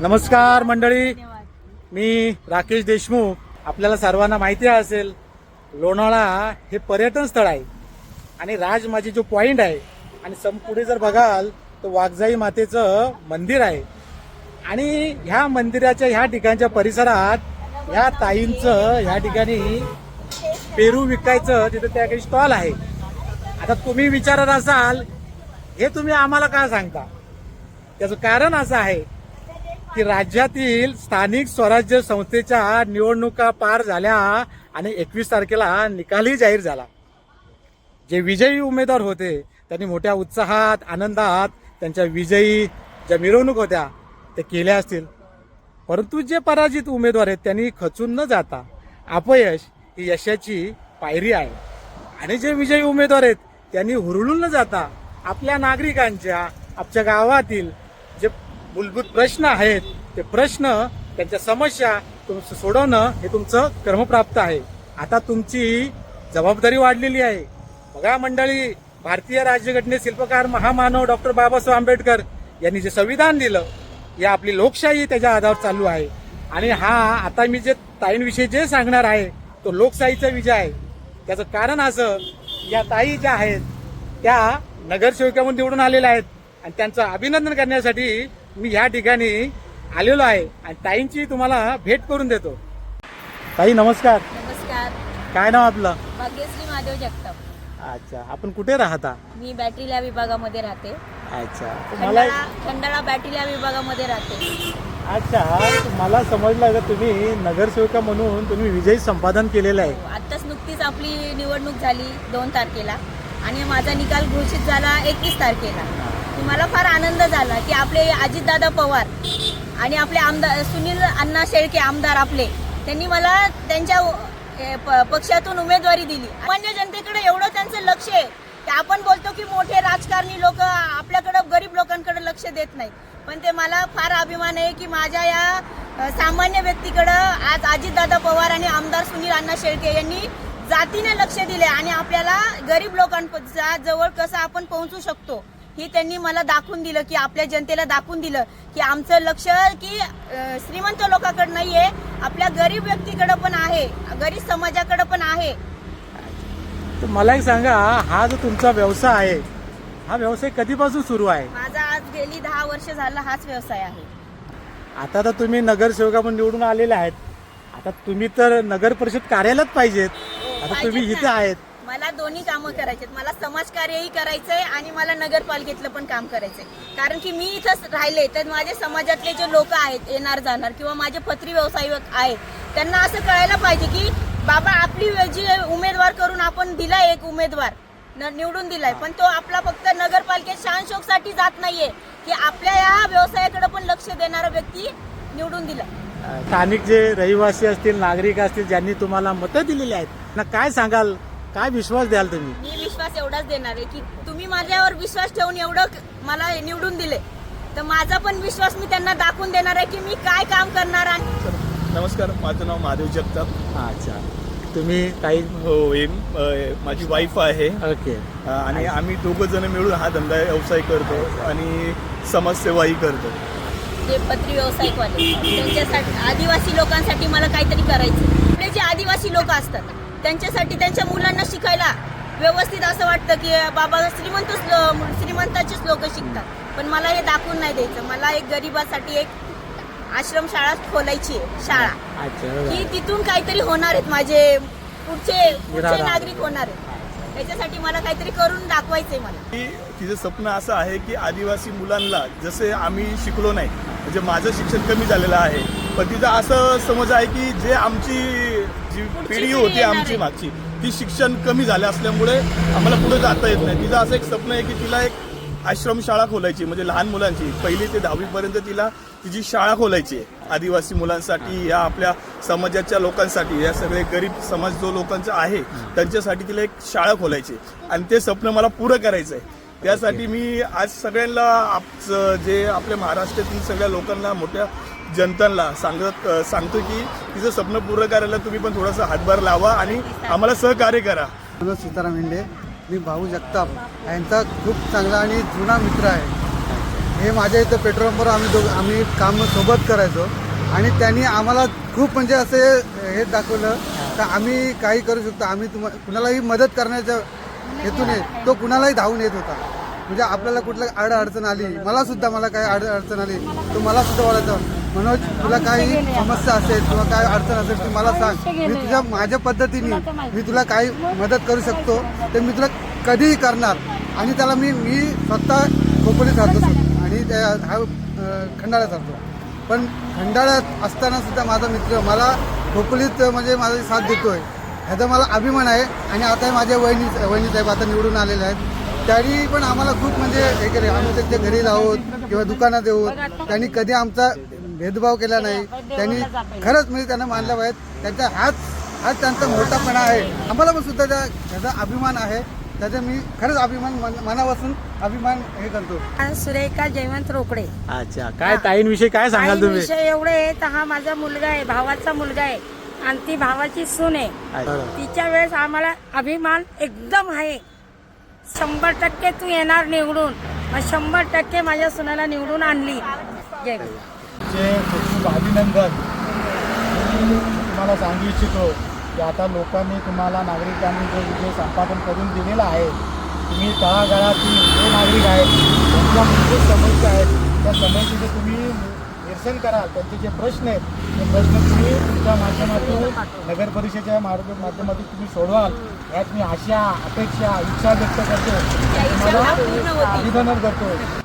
नमस्कार मंडळी. मी राकेश देशमुख. आपल्याला सर्वांना माहिती असेल लोणावळा हे पर्यटन स्थळ आहे. आणि राजमाची जो पॉइंट आहे आणि सम पुढे जर बघाल तर वाघजाई मातेचं मंदिर आहे. आणि ह्या मंदिराच्या ह्या ठिकाणच्या परिसरात ह्या ताईंचं ह्या ठिकाणी पेरू विकायचं तिथं त्या काही स्टॉल आहे. आता तुम्ही विचारत असाल हे तुम्ही आम्हाला का सांगता? त्याचं कारण असं आहे की राज्यातील स्थानिक स्वराज्य संस्थेच्या निवडणुका पार झाल्या आणि एकवीस तारखेला निकालही जाहीर झाला. जे विजयी उमेदवार होते त्यांनी मोठ्या उत्साहात आनंदात त्यांच्या विजयी ज्या मिरवणूक होत्या ते केल्या असतील. परंतु जे पराजित उमेदवार आहेत त्यांनी खचून न जाता अपयश ही यशाची पायरी आहे. आणि जे विजयी उमेदवार आहेत त्यांनी हुरळून न जाता आपल्या नागरिकांच्या आपल्या गावातील जे मूलभूत प्रश्न आहेत. ते प्रश्न त्यांच्या समस्या तुमचं सोडवणं हे तुमचं कर्मप्राप्त आहे. आता तुमची जबाबदारी वाढलेली आहे. बघा मंडळी भारतीय राज्यघटने शिल्पकार महामानव डॉक्टर बाबासाहेब आंबेडकर यांनी जे संविधान दिलं या आपली लोकशाही त्याच्या आधार चालू आहे. आणि हा आता मी जे ताईंविषयी जे सांगणार आहे तो लोकशाहीचा विजय आहे. त्याचं कारण असं या ताई ज्या आहेत त्या नगरसेविका म्हणून निवडून आलेल्या आहेत. आणि त्यांचं अभिनंदन करण्यासाठी मी ह्या ठिकाणी आलेलो आहे आणि ताईंची तुम्हाला भेट करून देतो. ताई नमस्कार. नमस्कार. काय नाव आपलं? भाग्यश्री महादेव जगताप. अच्छा आपण कुठे राहता? मी बॅटरीला विभागामध्ये राहते. अच्छा तर मला खंडाळा खंडाळा बॅटरीला विभागामध्ये राहते. अच्छा तर मला समजलं का तुम्ही नगरसेविका म्हणून तुम्ही विजयी संपादन केलेलं आहे? हो, आत्ताच नुकतीच आपली निवडणूक झाली दोन तारखेला. आणि माझा निकाल घोषित झाला एकवीस तारखेला. मला फार आनंद झाला की आपले अजितदादा पवार आणि आपले आमदार सुनील अण्णा शेळके आमदार आपले त्यांनी मला त्यांच्या प- पक्षातून उमेदवारी दिली. सामान्य जनतेकडे एवढं त्यांचं लक्ष आहे की आपण बोलतो की मोठे राजकारणी लोक आपल्याकडं गरीब लोकांकडे लक्ष देत नाही पण ते मला फार अभिमान आहे की माझ्या या सामान्य व्यक्तीकडं आज अजितदादा पवार आणि आमदार सुनील अण्णा शेळके यांनी जातीने लक्ष दिले आणि आपल्याला गरीब लोकांच्या जवळ कसं आपण पोहोचू शकतो? ही त्यांनी मला दाखवून दिलं की आपल्या जनतेला दाखवून दिलं की आमचं लक्ष की श्रीमंत लोकांकडे नाहीये आपल्या गरीब व्यक्तीकडे पण आहे गरीब समाजाकडे पण आहे. तर मला एक सांगा हा जो तुमचा व्यवसाय आहे हा व्यवसाय कधीपासून सुरू आहे? माझा आज गेली दहा वर्ष झाला हाच व्यवसाय आहे. आता तर तुम्ही नगरसेविका म्हणून निवडून आलेले आहेत. आता तुम्ही तर नगर परिषद कार्यालयात पाहिजेत. आता तुम्ही इथे. आहेत. दोन्ही कामं करायचे मला समाजकार्यही करायचंय आणि मला नगरपालिकेतलं पण काम करायचंय. कारण की मी इथंच राहिले तर माझे समाजातले जे लोक आहेत येणार जाणार किंवा माझे पत्री व्यावसायिक आहेत त्यांना असं कळायला पाहिजे की बाबा आपली जी उमेदवार करून आपण दिलाय एक उमेदवार न- निवडून दिलाय. पण तो आपला फक्त नगरपालिकेत शानशोकसाठी जात नाहीये की आपल्या या व्यवसायाकडे पण लक्ष देणारा व्यक्ती निवडून दिला. स्थानिक जे रहिवासी असतील नागरिक असतील ज्यांनी तुम्हाला मतं दिलेली आहेत ना काय सांगाल? काय विश्वास द्याल तुम्ही? मी विश्वास एवढाच देणार आहे की तुम्ही माझ्यावर विश्वास ठेवून एवढं मला हे निवडून दिले. तर माझा पण विश्वास मी त्यांना दाखवून देणार आहे की मी काय काम करणार आणि नमस्कार माझं नाव महादेव जगताप. अच्छा. तुम्ही काही हो हे अ, माझी वाईफ आहे. ओके. अ, आणि आम्ही दोघं जण मिळून हा धंदा व्यवसाय करतो आणि समाजसेवाही करतो. जे पत्री व्यावसायिकवाले. त्यांच्यासाठी आदिवासी लोकांसाठी मला काहीतरी करायचं. आपले जे आदिवासी लोक असतात त्यांच्यासाठी त्यांच्या मुलांना शिकायला व्यवस्थित असं वाटतं की बाबा श्रीमंतच लो- श्रीमंताचेच लोक शिकतात. पण मला हे दाखवून नाही द्यायचं. मला एक गरिबासाठी एक आश्रमशाळा खोलायची आहे शाळा. की तिथून काहीतरी होणार आहेत माझे पुढचे पुढचे. नागरिक होणार आहेत. त्याच्यासाठी मला काहीतरी करून दाखवायचंय मला. की तिचं स्वप्न असं आहे की आदिवासी मुलांना जसे आम्ही शिकलो नाही म्हणजे माझं शिक्षण कमी झालेलं आहे पण तिचं असं समज आहे की जे आमची जी पिढी होती आमची. मागची ती शिक्षण कमी झालं असल्यामुळे आम्हाला पुढे जाता येत नाही तिचं असं एक स्वप्न आहे की तिला एक आश्रमशाळा खोलायची म्हणजे लहान मुलांची पहिली ते दहावीपर्यंत तिला तिची शाळा खोलायची आहे आदिवासी मुलांसाठी या आपल्या समाजाच्या लोकांसाठी या सगळे गरीब समाज जो लोकांचा आहे त्यांच्यासाठी तिला एक शाळा खोलायची. आणि ते स्वप्न मला पुरं करायचं आहे त्यासाठी मी आज सगळ्यांना आपचं जे आपल्या महाराष्ट्रातील सगळ्या लोकांना मोठ्या जनतांना सांगत सांगतो की तिचं स्वप्न पूर्ण करायला तुम्ही पण थोडासा हातभार लावा आणि आम्हाला सहकार्य करा. मनोज सीताराम इंडे मी भाऊ जगताप. यांचा खूप चांगला आणि जुना मित्र आहे. हे माझ्या इथं पेट्रोल पंपवर आम्ही दोघं आम्ही काम सोबत करायचो. आणि त्यांनी आम्हाला खूप म्हणजे असे हे दाखवलं तर आम्ही काही करू शकतो. आम्ही तुम्हा कुणालाही मदत करण्याच्या हेतूने तो कुणालाही धावून येत होता. म्हणजे आपल्याला कुठलं अडअडचण आली मला सुद्धा मला काही अडअडचण आली तो मला सुद्धा ओळखतो मनोज तुला काही समस्या असेल किंवा काय अडचण असेल तू मला सांग. मी तुझ्या माझ्या पद्धतीने मी तुला काही मदत करू शकतो ते मी तुला कधीही करणार. आणि त्याला मी मी स्वतः खोपोलीत राहतो. आणि त्या हा खंडाळ्यात राहतो. पण खंडाळ्यात असताना सुद्धा माझा मित्र मला खोपोलीत म्हणजे माझा साथ देतोय. ह्याचा मला अभिमान आहे. आणि आता माझ्या वहिनी वहिनी साहेब आता निवडून आलेले आहेत. त्यांनी पण आम्हाला खूप म्हणजे हे केले. आम्ही त्यांच्या घरी आहोत किंवा दुकानात आहोत त्यांनी कधी आमचा भेदभाव केला नाही. त्यांनी खरंच म्हणजे त्यांना मानलं पाहिजे. त्यांचा हाच हाच त्यांचा मोठापणा आहे. आम्हाला पण सुद्धा त्या त्याचा अभिमान आहे. त्याचा मी खरंच अभिमान मन- मनापासून अभिमान हे करतो. सुरेखा जयवंत रोकडे. अच्छा काय ताईंविषयी काय सांगाल तुम्ही? विषय एवढे आहे तर हा माझा मुलगा आहे भावाचा मुलगा आहे. आणि ती भावाची सून आहे. तिच्या वेळेस आम्हाला अभिमान एकदम आहे. शंभर टक्के तू येणार निवडून. मग शंभर टक्के माझ्या सुनाला निवडून आणली. जय. चे खूप अभिनंदन. मी तुम्हाला सांगू इच्छितो की आता लोकांनी तुम्हाला नागरिकांनी जो विजय संपादन करून दिलेला आहे तुम्ही तळागाळातील जे नागरिक आहेत त्यांच्या मूलभूत समस्या आहेत त्या समस्येचे तुम्ही निरसन कराल त्यांचे जे प्रश्न आहेत ते प्रश्न तुम्ही तुमच्या माध्यमातून नगर परिषदेच्या मार्ग माध्यमातून तुम्ही सोडवाल. यात मी आशा अपेक्षा इच्छा व्यक्त करतो. तुम्हाला. अभिनंदन करतो.